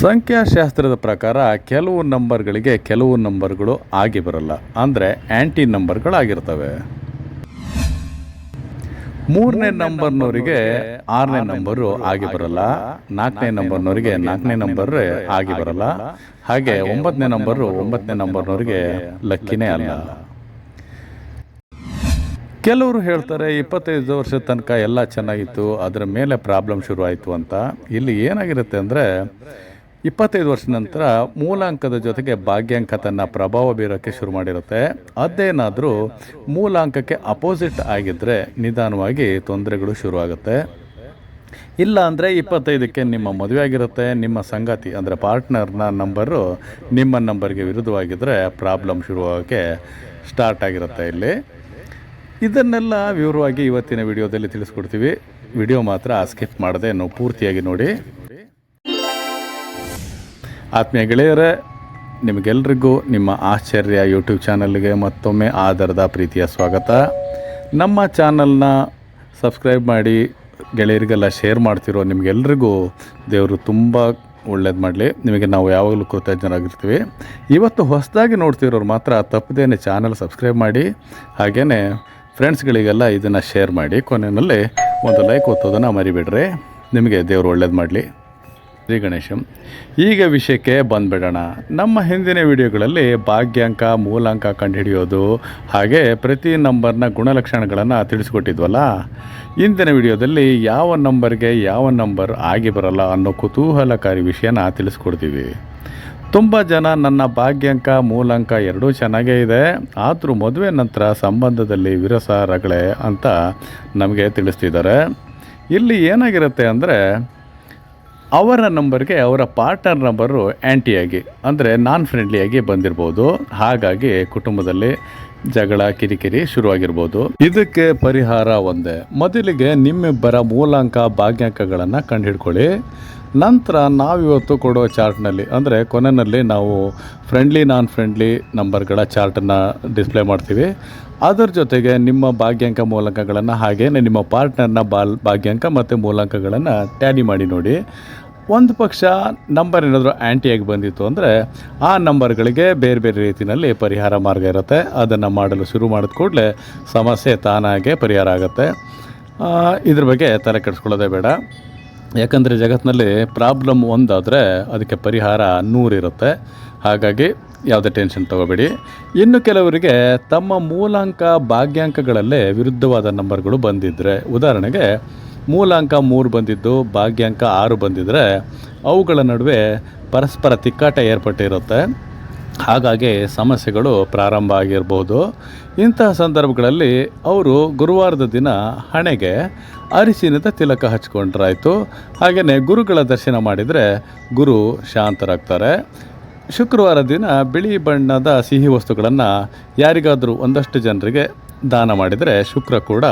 ಸಂಖ್ಯಾಶಾಸ್ತ್ರದ ಪ್ರಕಾರ ಕೆಲವು ನಂಬರ್ಗಳಿಗೆ ಕೆಲವು ನಂಬರ್ಗಳು ಆಗಿ ಬರಲ್ಲ. ಅಂದರೆ ಆ್ಯಂಟಿ ನಂಬರ್ಗಳಾಗಿರ್ತವೆ ಮೂರನೇ ನಂಬರ್ನವರಿಗೆ ಆರನೇ ನಂಬರು ಆಗಿ ಬರಲ್ಲ. ನಾಲ್ಕನೇ ನಂಬರ್ನವರಿಗೆ ನಾಲ್ಕನೇ ನಂಬರ್ ಆಗಿ ಬರಲ್ಲ. ಹಾಗೆ ಒಂಬತ್ತನೇ ನಂಬರು ಒಂಬತ್ತನೇ ನಂಬರ್ನವರಿಗೆ ಲಕ್ಕಿನೇ ಅಲ್ಲ. ಕೆಲವರು ಹೇಳ್ತಾರೆ ಇಪ್ಪತ್ತೈದು ವರ್ಷದ ತನಕ ಎಲ್ಲ ಚೆನ್ನಾಗಿತ್ತು ಅದರ ಮೇಲೆ ಪ್ರಾಬ್ಲಮ್ ಶುರುವಾಯಿತು ಅಂತ. ಇಲ್ಲಿ ಏನಾಗಿರುತ್ತೆ ಅಂದರೆ ಇಪ್ಪತ್ತೈದು ವರ್ಷ ನಂತರ ಮೂಲಾಂಕದ ಜೊತೆಗೆ ಭಾಗ್ಯಾಂಕ ತನ್ನ ಪ್ರಭಾವ ಬೀರೋಕ್ಕೆ ಶುರು ಮಾಡಿರುತ್ತೆ. ಅದೇನಾದರೂ ಮೂಲಾಂಕಕ್ಕೆ ಅಪೋಸಿಟ್ ಆಗಿದ್ದರೆ ನಿಧಾನವಾಗಿ ತೊಂದರೆಗಳು ಶುರುವಾಗುತ್ತೆ. ಇಲ್ಲ ಅಂದರೆ ಇಪ್ಪತ್ತೈದಕ್ಕೆ ನಿಮ್ಮ ಮದುವೆ ಆಗಿರುತ್ತೆ, ನಿಮ್ಮ ಸಂಗಾತಿ ಅಂದರೆ ಪಾರ್ಟ್ನರ್ನ ನಂಬರು ನಿಮ್ಮ ನಂಬರ್ಗೆ ವಿರುದ್ಧವಾಗಿದ್ದರೆ ಪ್ರಾಬ್ಲಮ್ ಶುರುವಾಗೋಕ್ಕೆ ಸ್ಟಾರ್ಟ್ ಆಗಿರುತ್ತೆ ಇಲ್ಲಿ. ಇದನ್ನೆಲ್ಲ ವಿವರವಾಗಿ ಇವತ್ತಿನ ವಿಡಿಯೋದಲ್ಲಿ ತಿಳಿಸ್ಕೊಡ್ತೀವಿ. ವಿಡಿಯೋ ಮಾತ್ರ ಸ್ಕಿಪ್ ಮಾಡದೆ ಪೂರ್ತಿಯಾಗಿ ನೋಡಿ. ಆತ್ಮೀಯ ಗೆಳೆಯರೇ, ನಿಮಗೆಲ್ರಿಗೂ ನಿಮ್ಮ ಆಶ್ಚರ್ಯ ಯೂಟ್ಯೂಬ್ ಚಾನಲ್ಗೆ ಮತ್ತೊಮ್ಮೆ ಆಧಾರದ ಪ್ರೀತಿಯ ಸ್ವಾಗತ. ನಮ್ಮ ಚಾನಲ್ನ ಸಬ್ಸ್ಕ್ರೈಬ್ ಮಾಡಿ ಗೆಳೆಯರಿಗೆಲ್ಲ ಶೇರ್ ಮಾಡ್ತಿರೋ ನಿಮಗೆಲ್ರಿಗೂ ದೇವರು ತುಂಬ ಒಳ್ಳೇದು ಮಾಡಲಿ. ನಿಮಗೆ ನಾವು ಯಾವಾಗಲೂ ಕೃತಜ್ಞರಾಗಿರ್ತೀವಿ. ಇವತ್ತು ಹೊಸದಾಗಿ ನೋಡ್ತಿರೋರು ಮಾತ್ರ ತಪ್ಪದೇನೆ ಚಾನಲ್ ಸಬ್ಸ್ಕ್ರೈಬ್ ಮಾಡಿ ಹಾಗೇ ಫ್ರೆಂಡ್ಸ್ಗಳಿಗೆಲ್ಲ ಇದನ್ನು ಶೇರ್ ಮಾಡಿ. ಕೊನೆಯಲ್ಲಿ ಒಂದು ಲೈಕ್ ಓದೋದನ್ನು ಮರಿಬಿಡ್ರಿ. ನಿಮಗೆ ದೇವರು ಒಳ್ಳೇದು ಮಾಡಲಿ. ಶ್ರೀ ಗಣೇಶಂ. ಈಗ ವಿಷಯಕ್ಕೆ ಬಂದ್ಬಿಡೋಣ. ನಮ್ಮ ಹಿಂದಿನ ವಿಡಿಯೋಗಳಲ್ಲಿ ಭಾಗ್ಯಾಂಕ, ಮೂಲಾಂಕ ಕಂಡುಹಿಡಿಯೋದು, ಹಾಗೆ ಪ್ರತಿ ನಂಬರ್ನ ಗುಣಲಕ್ಷಣಗಳನ್ನು ತಿಳಿಸ್ಕೊಟ್ಟಿದ್ವಲ್ಲ? ಇಂದಿನ ವಿಡಿಯೋದಲ್ಲಿ ಯಾವ ನಂಬರ್ಗೆ ಯಾವ ನಂಬರ್ ಆಗಿ ಬರಲ್ಲ ಅನ್ನೋ ಕುತೂಹಲಕಾರಿ ವಿಷಯನ ತಿಳಿಸ್ಕೊಡ್ತೀವಿ. ತುಂಬ ಜನ ನನ್ನ ಭಾಗ್ಯಾಂಕ, ಮೂಲಾಂಕ ಎರಡೂ ಚೆನ್ನಾಗೇ ಇದೆ. ಆದರೂ ಮದುವೆ ನಂತರ ಸಂಬಂಧದಲ್ಲಿ ವಿರಸ, ರಗಳೆ ಅಂತ ನಮಗೆ ತಿಳಿಸ್ತಿದ್ದಾರೆ. ಇಲ್ಲಿ ಏನಾಗಿರುತ್ತೆ ಅಂದರೆ ಅವರ ನಂಬರ್ಗೆ ಅವರ ಪಾರ್ಟ್ನರ್ ನಂಬರು ಆ್ಯಂಟಿಯಾಗಿ ಅಂದರೆ ನಾನ್ ಫ್ರೆಂಡ್ಲಿಯಾಗಿ ಬಂದಿರ್ಬೋದು. ಹಾಗಾಗಿ ಕುಟುಂಬದಲ್ಲಿ ಜಗಳ, ಕಿರಿಕಿರಿ ಶುರುವಾಗಿರ್ಬೋದು. ಇದಕ್ಕೆ ಪರಿಹಾರ ಒಂದೇ. ಮೊದಲಿಗೆ ನಿಮ್ಮಿಬ್ಬರ ಮೂಲಾಂಕ ಭಾಗ್ಯಾಂಕಗಳನ್ನು ಕಂಡುಹಿಡ್ಕೊಳ್ಳಿ. ನಂತರ ನಾವಿವತ್ತು ಕೊಡೋ ಚಾರ್ಟ್ನಲ್ಲಿ, ಅಂದರೆ ಕೊನೆಯಲ್ಲಿ ನಾವು ಫ್ರೆಂಡ್ಲಿ ನಾನ್ ಫ್ರೆಂಡ್ಲಿ ನಂಬರ್ಗಳ ಚಾರ್ಟನ್ನು ಡಿಸ್ಪ್ಲೇ ಮಾಡ್ತೀವಿ. ಅದರ ಜೊತೆಗೆ ನಿಮ್ಮ ಭಾಗ್ಯಾಂಕ ಮೂಲಾಂಕಗಳನ್ನು ಹಾಗೆಯೇ ನಿಮ್ಮ ಪಾರ್ಟ್ನರ್ನ ಬಾಲ್, ಭಾಗ್ಯಾಂಕ ಮತ್ತು ಮೂಲಾಂಕಗಳನ್ನು ಟ್ಯಾಲಿ ಮಾಡಿ ನೋಡಿ. ಒಂದು ಪಕ್ಷ ನಂಬರ್ ಏನಾದರೂ ಆ್ಯಂಟಿಯಾಗಿ ಬಂದಿತ್ತು ಅಂದರೆ ಆ ನಂಬರ್ಗಳಿಗೆ ಬೇರೆ ಬೇರೆ ರೀತಿಯಲ್ಲಿ ಪರಿಹಾರ ಮಾರ್ಗ ಇರುತ್ತೆ. ಅದನ್ನು ಮಾಡಲು ಶುರು ಮಾಡಿದ ಕೂಡಲೇ ಸಮಸ್ಯೆ ತಾನಾಗೆ ಪರಿಹಾರ ಆಗುತ್ತೆ. ಇದ್ರ ಬಗ್ಗೆ ತಲೆ ಕೆಡಿಸ್ಕೊಳ್ಳೋದೇ ಬೇಡ. ಯಾಕಂದರೆ ಜಗತ್ತಿನಲ್ಲಿ ಪ್ರಾಬ್ಲಮ್ ಒಂದಾದರೆ ಅದಕ್ಕೆ ಪರಿಹಾರ ನೂರಿರುತ್ತೆ ಹಾಗಾಗಿ ಯಾವುದೇ ಟೆನ್ಷನ್ ತೊಗೋಬೇಡಿ. ಇನ್ನು ಕೆಲವರಿಗೆ ತಮ್ಮ ಮೂಲಾಂಕ ಭಾಗ್ಯಾಂಕಗಳಲ್ಲೇ ವಿರುದ್ಧವಾದ ನಂಬರ್ಗಳು ಬಂದಿದ್ದರೆ ಉದಾಹರಣೆಗೆ ಮೂಲಾಂಕ ಮೂರು ಬಂದಿದ್ದು, ಭಾಗ್ಯಾಂಕ ಆರು ಬಂದಿದ್ದರೆ ಅವುಗಳ ನಡುವೆ ಪರಸ್ಪರ ತಿಕ್ಕಾಟ ಏರ್ಪಟ್ಟಿರುತ್ತೆ. ಹಾಗಾಗಿ ಸಮಸ್ಯೆಗಳು ಪ್ರಾರಂಭ ಆಗಿರ್ಬೋದು. ಇಂತಹ ಸಂದರ್ಭಗಳಲ್ಲಿ ಅವರು ಗುರುವಾರದ ದಿನ ಹಣೆಗೆ ಅರಿಶಿನದ ತಿಲಕ ಹಚ್ಕೊಂಡ್ರಾಯಿತು ಹಾಗೆಯೇ ಗುರುಗಳ ದರ್ಶನ ಮಾಡಿದರೆ ಗುರು ಶಾಂತರಾಗ್ತಾರೆ. ಶುಕ್ರವಾರ ದಿನ ಬಿಳಿ ಬಣ್ಣದ ಸಿಹಿ ವಸ್ತುಗಳನ್ನು ಯಾರಿಗಾದರೂ ಒಂದಷ್ಟು ಜನರಿಗೆ ದಾನ ಮಾಡಿದರೆ ಶುಕ್ರ ಕೂಡ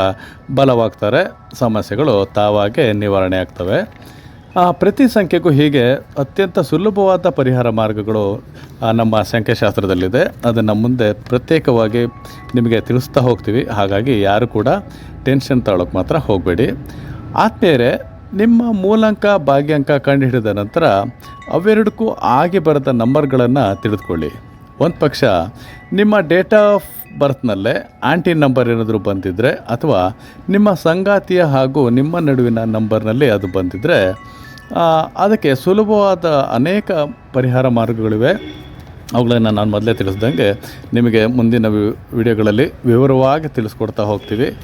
ಬಲವಾಗ್ತಾರೆ. ಸಮಸ್ಯೆಗಳು ತಾವಾಗೆ ನಿವಾರಣೆ ಆಗ್ತವೆ. ಆ, ಪ್ರತಿ ಸಂಖ್ಯೆಗೂ ಹೀಗೆ ಅತ್ಯಂತ ಸುಲಭವಾದ ಪರಿಹಾರ ಮಾರ್ಗಗಳು ನಮ್ಮ ಸಂಖ್ಯಾಶಾಸ್ತ್ರದಲ್ಲಿದೆ. ಅದನ್ನು ಮುಂದೆ ಪ್ರತ್ಯೇಕವಾಗಿ ನಿಮಗೆ ತಿಳಿಸ್ತಾ ಹೋಗ್ತೀವಿ. ಹಾಗಾಗಿ ಯಾರು ಕೂಡ ಟೆನ್ಷನ್ ತಗೊಳ್ಳೋಕೆ ಮಾತ್ರ ಹೋಗಬೇಡಿ. ಆತ್ಮೀಯರೇ ನಿಮ್ಮ ಮೂಲಾಂಕ ಭಾಗ್ಯಾಂಕ ಕಂಡುಹಿಡಿದ ನಂತರ ಅವೆರಡಕ್ಕೂ ಆಗಿ ಬರೆದ ನಂಬರ್ಗಳನ್ನು ತಿಳಿದುಕೊಳ್ಳಿ. ಒಂದು ಪಕ್ಷ ನಿಮ್ಮ ಡೇಟ್ ಆಫ್ ಬರ್ತ್ನಲ್ಲೇ ಆಂಟಿ ನಂಬರ್ ಏನಾದರೂ ಬಂದಿದ್ದರೆ ಅಥವಾ ನಿಮ್ಮ ಸಂಗಾತಿಯ ಹಾಗೂ ನಿಮ್ಮ ನಡುವಿನ ನಂಬರ್ನಲ್ಲಿ ಅದು ಬಂದಿದ್ದರೆ ಅದಕ್ಕೆ ಸುಲಭವಾದ ಅನೇಕ ಪರಿಹಾರ ಮಾರ್ಗಗಳಿವೆ. ಅವುಗಳನ್ನು ನಾನು ಮೊದಲೇ ತಿಳಿಸ್ದಂಗೆ ನಿಮಗೆ ಮುಂದಿನ ವಿಡಿಯೋಗಳಲ್ಲಿ ವಿವರವಾಗಿ ತಿಳಿಸ್ಕೊಡ್ತಾ ಹೋಗ್ತೀವಿ.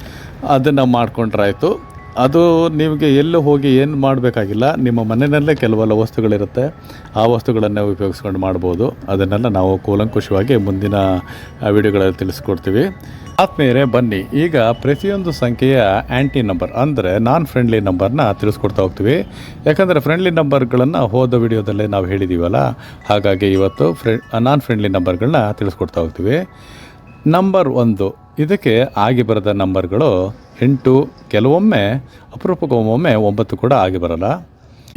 ಅದನ್ನು ಮಾಡ್ಕೊಂಡ್ರಾಯ್ತು. ಅದು ನಿಮಗೆ ಎಲ್ಲೂ ಹೋಗಿ ಏನು ಮಾಡಬೇಕಾಗಿಲ್ಲ. ನಿಮ್ಮ ಮನೆಯಲ್ಲೇ ಕೆಲವೆಲ್ಲ ವಸ್ತುಗಳಿರುತ್ತೆ. ಆ ವಸ್ತುಗಳನ್ನು ಉಪಯೋಗಿಸ್ಕೊಂಡು ಮಾಡ್ಬೋದು. ಅದನ್ನೆಲ್ಲ ನಾವು ಕೂಲಂಕುಷವಾಗಿ ಮುಂದಿನ ವಿಡಿಯೋಗಳಲ್ಲಿ ತಿಳಿಸ್ಕೊಡ್ತೀವಿ. ಆತ್ಮೀಯರೇ, ಬನ್ನಿ. ಈಗ ಪ್ರತಿಯೊಂದು ಸಂಖ್ಯೆಯ ಆ್ಯಂಟಿ ನಂಬರ್, ಅಂದರೆ ನಾನ್ ಫ್ರೆಂಡ್ಲಿ ನಂಬರ್ನ ತಿಳಿಸ್ಕೊಡ್ತಾ ಹೋಗ್ತೀವಿ. ಯಾಕಂದರೆ ಫ್ರೆಂಡ್ಲಿ ನಂಬರ್ಗಳನ್ನು ಹೋದ ವಿಡಿಯೋದಲ್ಲೇ ನಾವು ಹೇಳಿದ್ದೀವಲ್ಲ ಹಾಗಾಗಿ ಇವತ್ತು ಫ್ರೆ, ನಾನ್ ಫ್ರೆಂಡ್ಲಿ ನಂಬರ್ಗಳನ್ನ ತಿಳಿಸ್ಕೊಡ್ತಾ ಹೋಗ್ತೀವಿ. ನಂಬರ್ ಒಂದು ಇದಕ್ಕೆ ಆಗಿ ಬರದ ನಂಬರ್ಗಳು ಎಂಟು, ಕೆಲವೊಮ್ಮೆ ಅಪರೂಪಕ್ಕೆ ಒಮ್ಮೊಮ್ಮೆ ಒಂಬತ್ತು ಕೂಡ ಆಗಿ ಬರಲ್ಲ.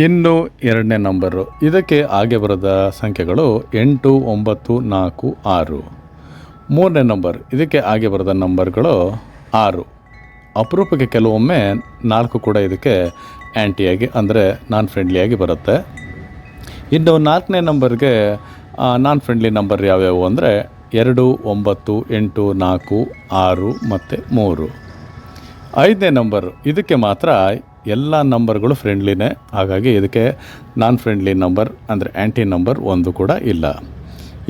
ಇನ್ನು ಎರಡನೇ ನಂಬರು. ಇದಕ್ಕೆ ಆಗಿ ಬರದ ಸಂಖ್ಯೆಗಳು ಎಂಟು, ಒಂಬತ್ತು, ನಾಲ್ಕು, ಆರು. ಮೂರನೇ ನಂಬರ್. ಇದಕ್ಕೆ ಆಗಿ ಬರದ ನಂಬರ್ಗಳು ಆರು. ಅಪರೂಪಕ್ಕೆ ಕೆಲವೊಮ್ಮೆ ನಾಲ್ಕು ಕೂಡ ಇದಕ್ಕೆ ಆ್ಯಂಟಿಯಾಗಿ ಅಂದರೆ ನಾನ್ ಫ್ರೆಂಡ್ಲಿಯಾಗಿ ಬರುತ್ತೆ. ಇನ್ನು ನಾಲ್ಕನೇ ನಂಬರ್ಗೆ ನಾನ್ ಫ್ರೆಂಡ್ಲಿ ನಂಬರ್ ಯಾವ್ಯಾವು ಅಂದರೆ ಎರಡು, ಒಂಬತ್ತು, ಎಂಟು, ನಾಲ್ಕು, ಆರು ಮತ್ತು ಮೂರು. ಐದನೇ ನಂಬರ್. ಇದಕ್ಕೆ ಮಾತ್ರ ಎಲ್ಲ ನಂಬರ್ಗಳು ಫ್ರೆಂಡ್ಲಿನೇ. ಹಾಗಾಗಿ ಇದಕ್ಕೆ ನಾನ್ ಫ್ರೆಂಡ್ಲಿ ನಂಬರ್ ಅಂದರೆ ಆ್ಯಂಟಿ ನಂಬರ್ ಒಂದು ಕೂಡ ಇಲ್ಲ.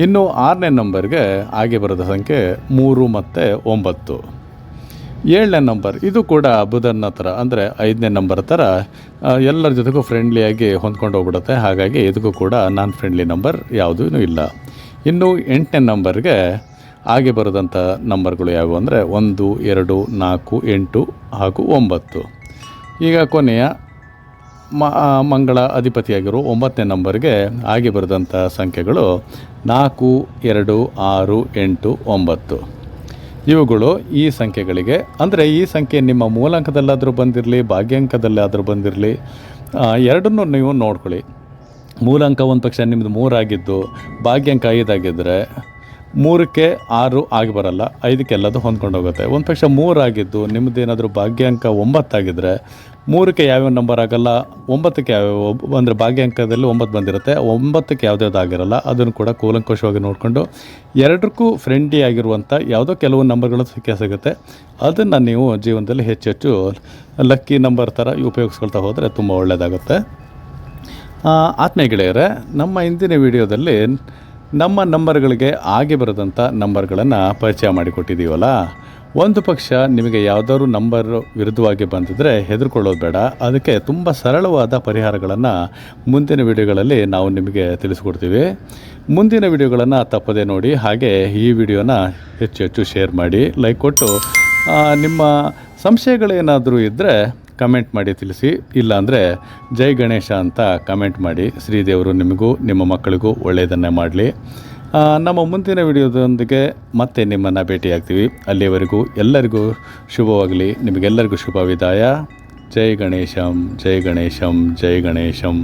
ಇನ್ನು ಆರನೇ ನಂಬರ್ಗೆ ಆಗಿ ಬರೋದ ಸಂಖ್ಯೆ ಮೂರು ಮತ್ತು ಒಂಬತ್ತು. ಏಳನೇ ನಂಬರ್. ಇದು ಕೂಡ ಬುಧನ ಥರ ಅಂದರೆ ಐದನೇ ನಂಬರ್ ಥರ ಎಲ್ಲರ ಜೊತೆಗೂ ಫ್ರೆಂಡ್ಲಿಯಾಗಿ ಹೊಂದ್ಕೊಂಡು ಹೋಗ್ಬಿಡುತ್ತೆ. ಹಾಗಾಗಿ ಇದಕ್ಕೂ ಕೂಡ ನಾನ್ ಫ್ರೆಂಡ್ಲಿ ನಂಬರ್ ಯಾವುದೂ ಇಲ್ಲ. ಇನ್ನು ಎಂಟನೇ ನಂಬರ್ಗೆ ಹಾಗೆ ಬರೋದಂಥ ನಂಬರ್ಗಳು ಯಾವುವು ಅಂದರೆ ಒಂದು, ಎರಡು, ನಾಲ್ಕು, ಎಂಟು ಹಾಗೂ ಒಂಬತ್ತು. ಈಗ ಕೊನೆಯ ಮ ಮಂಗಳ ಅಧಿಪತಿಯಾಗಿರೋ ಒಂಬತ್ತನೇ ನಂಬರ್ಗೆ ಆಗಿ ಬರೆದಂಥ ಸಂಖ್ಯೆಗಳು ನಾಲ್ಕು, ಎರಡು, ಆರು, ಎಂಟು, ಒಂಬತ್ತು. ಇವುಗಳು ಈ ಸಂಖ್ಯೆಗಳಿಗೆ, ಅಂದರೆ ಈ ಸಂಖ್ಯೆ ನಿಮ್ಮ ಮೂಲಾಂಕದಲ್ಲಾದರೂ ಬಂದಿರಲಿ, ಭಾಗ್ಯಾಂಕದಲ್ಲಾದರೂ ಬಂದಿರಲಿ ಎರಡನ್ನೂ ನೀವು ನೋಡ್ಕೊಳ್ಳಿ. ಮೂಲಾಂಕ ಒಂದು ಪಕ್ಷ ನಿಮ್ಮದು ಮೂರಾಗಿದ್ದು ಭಾಗ್ಯಾಂಕ ಐದಾಗಿದ್ದರೆ ಮೂರಕ್ಕೆ ಆರು ಆಗಿ ಬರಲ್ಲ, ಐದಕ್ಕೆ ಎಲ್ಲದು ಹೊಂದ್ಕೊಂಡು ಹೋಗುತ್ತೆ. ಒಂದು ಪಕ್ಷ ಮೂರಾಗಿದ್ದು ನಿಮ್ಮದು ಏನಾದರೂ ಭಾಗ್ಯಾಂಕ ಒಂಬತ್ತಾಗಿದ್ದರೆ ಮೂರಕ್ಕೆ ಯಾವ್ಯಾವ ನಂಬರ್ ಆಗಲ್ಲ, ಒಂಬತ್ತಕ್ಕೆ ಯಾವ್ಯಾವ ಅಂದರೆ ಭಾಗ್ಯಾಂಕದಲ್ಲಿ ಒಂಬತ್ತು ಬಂದಿರುತ್ತೆ, ಒಂಬತ್ತಕ್ಕೆ ಯಾವುದ್ಯಾವ್ದು ಆಗಿರಲ್ಲ ಅದನ್ನು ಕೂಡ ಕೂಲಂಕುಷವಾಗಿ ನೋಡಿಕೊಂಡು ಎರಡಕ್ಕೂ ಫ್ರೆಂಡ್ಲಿ ಆಗಿರುವಂಥ ಯಾವುದೋ ಕೆಲವು ನಂಬರ್ಗಳು ಸಿಕ್ಕೇ ಸಿಗುತ್ತೆ. ಅದನ್ನು ನೀವು ಜೀವನದಲ್ಲಿ ಹೆಚ್ಚು ಹೆಚ್ಚು ಲಕ್ಕಿ ನಂಬರ್ ಥರ ಉಪಯೋಗಿಸ್ಕೊಳ್ತಾ ಹೋದರೆ ತುಂಬ ಒಳ್ಳೆಯದಾಗುತ್ತೆ ಆತ್ಮೀಯ ಗೆಳೆಯರೆ, ನಮ್ಮ ಇಂದಿನ ವಿಡಿಯೋದಲ್ಲಿ ನಮ್ಮ ನಂಬರ್ಗಳಿಗೆ ಆಗಿ ಬರೆದಂಥ ನಂಬರ್ಗಳನ್ನು ಪರಿಚಯ ಮಾಡಿಕೊಟ್ಟಿದ್ದೀವಲ್ಲ, ಒಂದು ಪಕ್ಷ ನಿಮಗೆ ಯಾವುದಾದ್ರು ನಂಬರ್ ವಿರುದ್ಧವಾಗಿ ಬಂದಿದ್ದರೆ ಹೆದರ್ಕೊಳ್ಳೋದು ಬೇಡ, ಅದಕ್ಕೆ ತುಂಬ ಸರಳವಾದ ಪರಿಹಾರಗಳನ್ನು ಮುಂದಿನ ವಿಡಿಯೋಗಳಲ್ಲಿ ನಾವು ನಿಮಗೆ ತಿಳಿಸ್ಕೊಡ್ತೀವಿ. ಮುಂದಿನ ವಿಡಿಯೋಗಳನ್ನು ತಪ್ಪದೇ ನೋಡಿ, ಹಾಗೆ ಈ ವಿಡಿಯೋನ ಹೆಚ್ಚು ಹೆಚ್ಚು ಶೇರ್ ಮಾಡಿ, ಲೈಕ್ ಕೊಟ್ಟು ನಿಮ್ಮ ಸಂಶಯಗಳೇನಾದರೂ ಇದ್ದರೆ ಕಮೆಂಟ್ ಮಾಡಿ ತಿಳಿಸಿ. ಇಲ್ಲಾಂದರೆ ಜೈ ಗಣೇಶ ಅಂತ ಕಮೆಂಟ್ ಮಾಡಿ. ಶ್ರೀದೇವರು ನಿಮಗೂ, ನಿಮ್ಮ ಮಕ್ಕಳಿಗೂ ಒಳ್ಳೆಯದನ್ನೇ ಮಾಡಲಿ. ನಮ್ಮ ಮುಂದಿನ ವಿಡಿಯೋದೊಂದಿಗೆ ಮತ್ತೆ ನಿಮ್ಮನ್ನು ಭೇಟಿಯಾಗ್ತೀವಿ. ಅಲ್ಲಿಯವರೆಗೂ ಎಲ್ಲರಿಗೂ ಶುಭವಾಗಲಿ. ನಿಮಗೆಲ್ಲರಿಗೂ ಶುಭ ವಿದಾಯ. ಜೈ ಗಣೇಶಂ ಜೈ ಗಣೇಶಂ ಜೈ ಗಣೇಶಂ.